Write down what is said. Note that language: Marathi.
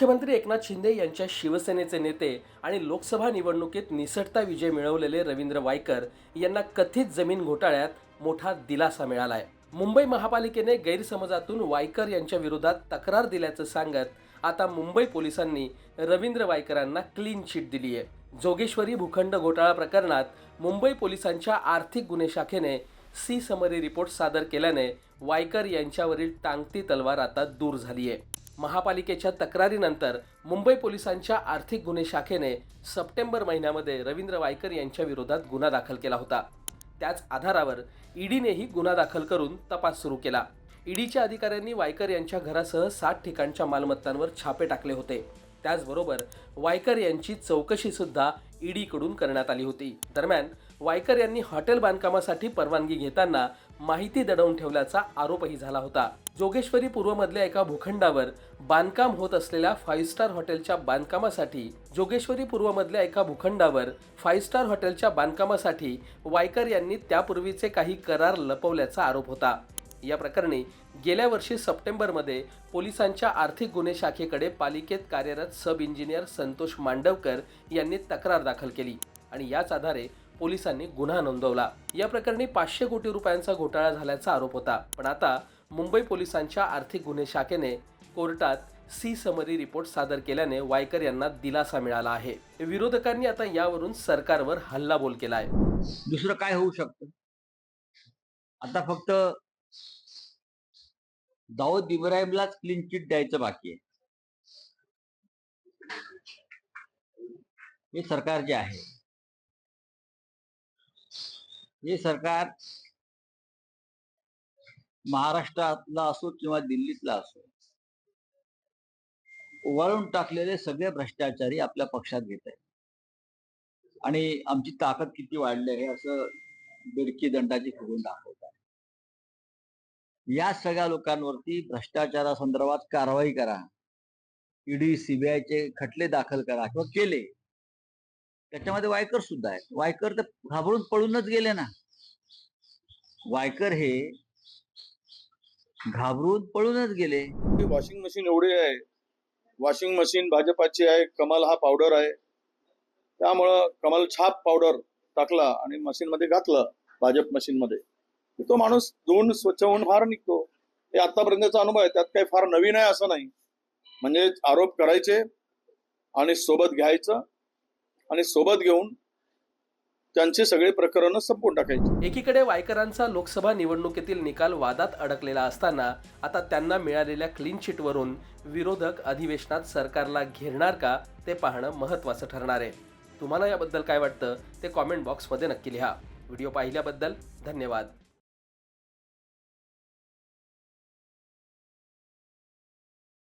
मुख्यमंत्री एकनाथ शिंदे यांच्या शिवसेनेचे नेते आणि लोकसभा निवडणुकीत निसटता विजय मिळवलेले रवींद्र वायकर यांना कथित जमीन घोटाळ्यात मोठा दिलासा मिळालाय. मुंबई महापालिकेने गैरसमजातून वायकर यांच्या विरोधात तक्रार दिल्याचं सांगत आता मुंबई पोलिसांनी रवींद्र वायकरांना क्लीन चिट दिली आहे जोगेश्वरी भूखंड घोटाळा प्रकरणात मुंबई पोलिसांच्या आर्थिक गुन्हे शाखेने सी समरी रिपोर्ट सादर केल्याने वायकर यांच्यावरील टांगती तलवार आता दूर झाली आहे महापालिकेच्या तक्रारीनंतर मुंबई पोलिसांच्या आर्थिक गुन्हे शाखेने सप्टेंबर महिन्यामध्ये रवींद्र वायकर यांच्या विरोधात गुन्हा दाखल केला होता. त्याच आधारावर ईडीनेही गुन्हा दाखल करून तपास सुरू केला. ईडीच्या अधिकाऱ्यांनी वायकर यांच्या घरासह सात ठिकाणच्या मालमत्तांवर छापे टाकले होते. त्याचबरोबर वायकर यांची चौकशीसुद्धा ईडीकडून करण्यात आली होती. दरम्यान वायकर यांनी हॉटेल बांधकामासाठी परवानगी घेताना माहिती दडवून ठेवल्याचा आरोपही झाला होता. जोगेश्वरी पूर्वमधल्या एका भूखंडावर बांधकाम होत असलेल्या फाईव्ह स्टार हॉटेलच्या बांधकामासाठी जोगेश्वरी पूर्वमधल्या एका भूखंडावर फाईव्ह स्टार हॉटेलच्या बांधकामासाठी वायकर यांनी त्यापूर्वीचे काही करार लपवल्याचा आरोप होता. या प्रकरणी गेल्या वर्षी सप्टेंबरमध्ये पोलिसांच्या आर्थिक गुन्हे शाखेकडे पालिकेत कार्यरत सब इंजिनियर संतोष मांडवकर यांनी तक्रार दाखल केली आणि याच आधारे पोलिसांनी गुन्हा नोंदवला. या प्रकरणी पाचशे कोटी रुपयांचा घोटाळा झाल्याचा आरोप होता. पण आता मुंबई पोलिसांच्या आर्थिक गुन्हे शाखेने कोर्टात सी समरी रिपोर्ट सादर केल्याने वायकर यांना दिलासा मिळाला आहे. विरोधकांनी आता यावरून सरकारवर हल्लाबोल आहे दुसरं काय होऊ शकतं? आता फक्त दाऊद इब्राहिमलाच क्लीन चिट द्यायचं बाकी आहे. हे सरकार जे आहे हे सरकार महाराष्ट्रातला असो किंवा दिल्लीतला असो वळून टाकलेले सगळे भ्रष्टाचारी आपल्या पक्षात घेत आहेत. आणि आमची ताकद किती वाढली आहे असं बिडकी दंडाची फुगून दाखवत आहे. या सगळ्या लोकांवरती भ्रष्टाचारासंदर्भात कारवाई करा. ईडी सीबीआयचे खटले दाखल करा किंवा केले. त्याच्यामध्ये वायकर सुद्धा आहेत. वायकर तर घाबरून पळूनच गेले ना. वायकर हे घाबरून पळूनच गेले. वॉशिंग मशीन एवढी आहे. वॉशिंग मशीन भाजपाची आहे कमल हा पावडर आहे. त्यामुळं कमल छाप पावडर टाकला आणि मशीन मध्ये घातलं भाजप मशीन मध्ये. तो माणूस धुवून स्वच्छ होऊन फार निघतो. हे आतापर्यंतचा अनुभव आहे त्यात काही फार नवीन आहे असं नाही. म्हणजे आरोप करायचे आणि सोबत घ्यायचं आणि सोबत घेऊन त्यांचे सगळे प्रकरणं संपवून टाकायचे. एकीकडे वायकरांचा लोकसभा निवडणुकीतील निकाल वादात अडकलेला असताना आता त्यांना मिळालेल्या क्लीन चिटवरून विरोधक अधिवेशनात सरकारला घेरणार का ते पाहणं महत्त्वाचं ठरणार आहे. तुम्हाला याबद्दल काय वाटतं ते कॉमेंट बॉक्समध्ये नक्की लिहा. व्हिडिओ पाहिल्याबद्दल धन्यवाद.